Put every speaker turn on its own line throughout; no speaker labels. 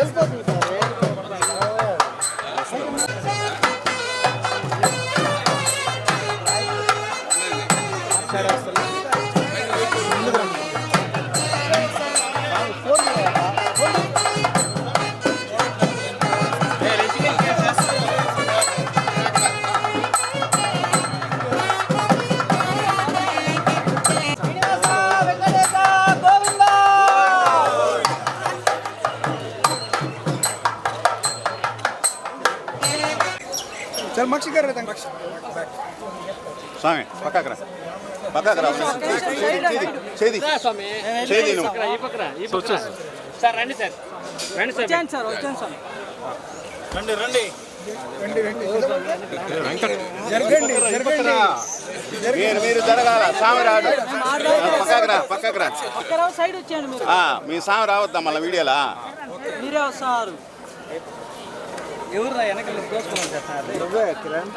es bonito. Gracias.
జరగండి జరగండి.
మీరు మీరు జరగాల. సామి రాడు. పక్కకు రా
సైడ్ వచ్చాను మీరు.
మీ సామి రావద్దా మళ్ళీ వీడియోలా?
మీరే వస్తారు.
ఎవరు వెనక సార్?
నువ్వే కిరణ్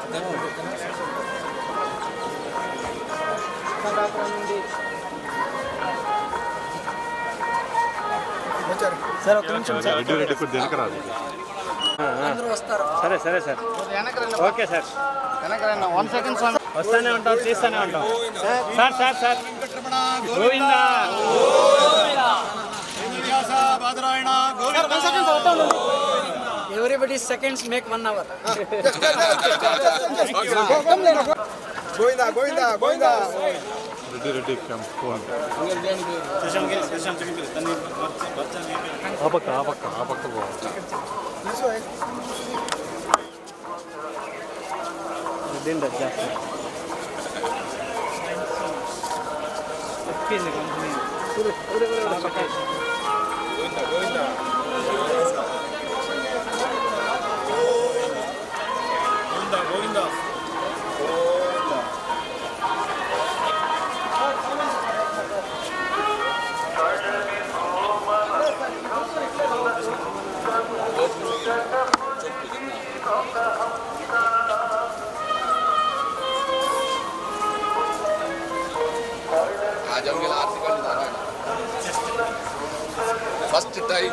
వచ్చారు
సార్ ఒక నిమిషం సార్.
సరే సరే sir. Okay sir.
One second స్వామి
వస్తానే ఉంటాం తీస్తానే ఉంటాం. Sir sir sir Govinda.
everybody seconds make one hour
Govinda Govinda Govinda
దీని రద్దు చేస్తాను చెప్పింది కంపెనీ
फर्स्ट टाइम